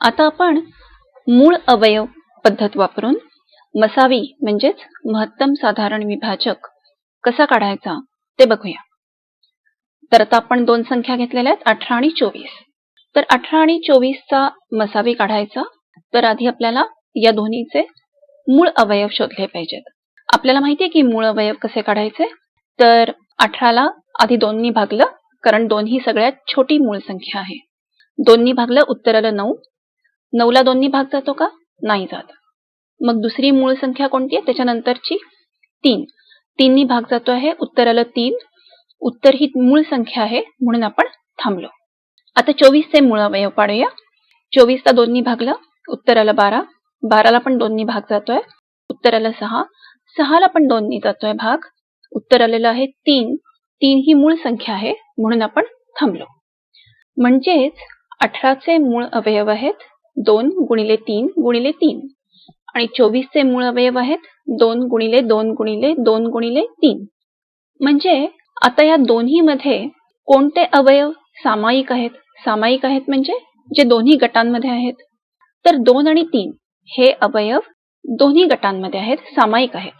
आता आपण मूळ अवयव पद्धत वापरून मसावी म्हणजेच महत्तम साधारण विभाजक कसा काढायचा ते बघूया. तर आता आपण दोन संख्या घेतलेल्या आहेत अठरा आणि चोवीस. तर अठरा आणि चोवीसचा मसावी काढायचा तर आधी आपल्याला या दोन्हीचे मूळ अवयव शोधले पाहिजेत. आपल्याला माहितीये की मूळ अवयव कसे काढायचे? तर अठराला आधी दोन्ही भागलं कारण दोन्ही सगळ्यात छोटी मूळ संख्या आहे. दोन्ही भागलं उत्तराला नऊ नऊला दोन्ही भाग जातो का? नाही जात. मग दुसरी मूळ संख्या कोणती आहे? त्याच्यानंतरची तीन. तीननी भाग जातो आहे. उत्तर आलं तीन. उत्तर ही मूळ संख्या आहे. म्हणून आपण थांबलो. आता चोवीसचे मूळ अवयव पाडूया. चोवीसला दोन्ही भागलं उत्तर आलं बारा. बाराला पण दोन्ही भाग जातोय. उत्तराला सहा. सहाला पण दोननी जातोय भाग. उत्तर आलेलं आहे तीन. तीन ही मूळ संख्या आहे. म्हणून आपण थांबलो. म्हणजेच अठराचे मूळ अवयव आहेत. दोन गुणिले तीन गुणिले तीन. आणि चोवीसचे मूळ अवयव आहेत दोन गुणिले दोन गुणिले दोन गुणिले तीन. म्हणजे आता या दोन्ही मध्ये कोणते अवयव सामायिक आहेत? सामायिक आहेत म्हणजे जे दोन्ही गटांमध्ये आहेत. तर दोन आणि तीन हे अवयव दोन्ही गटांमध्ये आहेत सामायिक आहेत.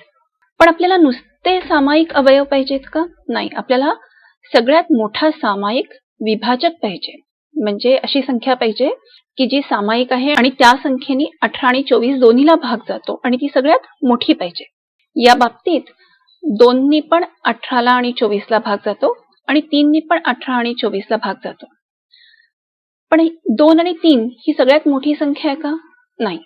पण आपल्याला नुसते सामायिक अवयव पाहिजेत का? नाही आपल्याला सगळ्यात मोठा सामायिक विभाजक पाहिजे. म्हणजे अशी संख्या पाहिजे की जी सामायिक आहे आणि त्या संख्येने अठरा आणि चोवीस दोन्हीला भाग जातो आणि ती सगळ्यात मोठी पाहिजे. या बाबतीत दोननी पण अठराला आणि चोवीसला भाग जातो आणि तीननी पण अठरा आणि चोवीसला भाग जातो. पण दोन आणि तीन ही सगळ्यात मोठी संख्या आहे का? नाही.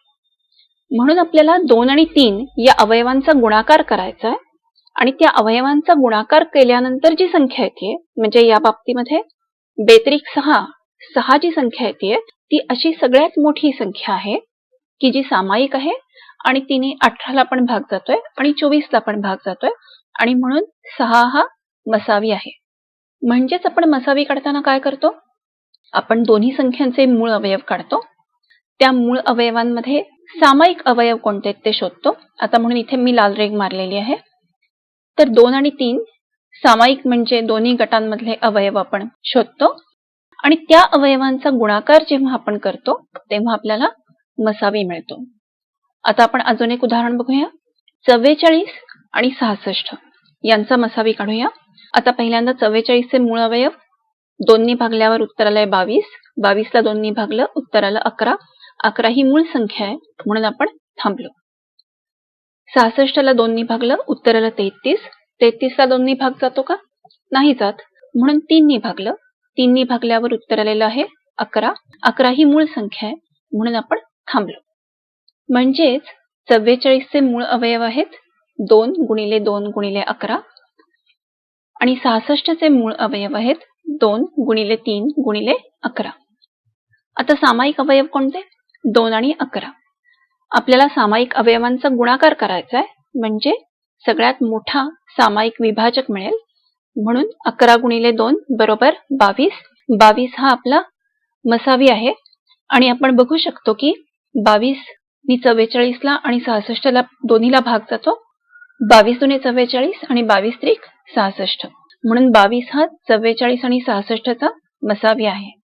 म्हणून आपल्याला दोन आणि तीन या अवयवांचा गुणाकार करायचा आहे आणि त्या अवयवांचा गुणाकार केल्यानंतर जी संख्या येते म्हणजे या बाबतीमध्ये बेत्रिक सहा सहा जी संख्या येते ती अशी सगळ्यात मोठी संख्या आहे की जी सामायिक आहे आणि तिने अठराला पण भाग जातोय आणि चोवीसला पण भाग जातोय आणि म्हणून सहा हा मसावी आहे. म्हणजेच आपण मसावी काढताना काय करतो? आपण दोन्ही संख्यांचे मूळ अवयव काढतो. त्या मूळ अवयवांमध्ये सामायिक अवयव कोणते ते शोधतो. आता म्हणून इथे मी लाल रेग मारलेली आहे. तर दोन आणि तीन सामायिक म्हणजे दोन्ही गटांमधले अवयव आपण शोधतो. आणि त्या अवयवांचा गुणाकार जेव्हा आपण करतो तेव्हा आपल्याला मसावी मिळतो. आता आपण अजून एक उदाहरण बघूया. चव्वेचाळीस आणि सहासष्ट यांचा मसावी काढूया. आता पहिल्यांदा चव्वेचाळीसचे मूळ अवयव दोन्ही भागल्यावर उत्तर आलंय बावीस बावीसला दोन्ही भागलं उत्तर आलं अकरा. अकरा ही मूळ संख्या आहे म्हणून आपण थांबलो. सहासष्टला दोन्ही भागलं उत्तर आलं तेहतीस. तेहतीसला दोन्ही भाग जातो का? नाही जात. म्हणून तीननी भागलं तीननी भागल्यावर उत्तर आलेलं आहे अकरा. अकरा ही मूळ संख्या आहे. म्हणून आपण थांबलो. म्हणजेच चव्वेचाळीसचे मूळ अवयव आहेत. दोन गुणिले दोन गुणिले अकरा. आणि सहासष्टचे मूळ अवयव आहेत. दोन गुणिले तीन गुणिले अकरा. आता सामायिक अवयव कोणते? दोन आणि अकरा. आपल्याला सामायिक अवयवांचा गुणाकार करायचा आहे म्हणजे सगळ्यात मोठा सामायिक विभाजक मिळेल. म्हणून अकरा गुणिले दोन बरोबर बावीस. बावीस हा आपला मसावी आहे. आणि आपण बघू शकतो की बावीस नि चव्वेचाळीसला आणि सहासष्टला दोन्हीला भाग जातो. बावीस दुने चव्वेचाळीस आणि बावीस त्रिक सहासष्ट. म्हणून बावीस हा चव्वेचाळीस आणि सहासष्टचा मसावी आहे.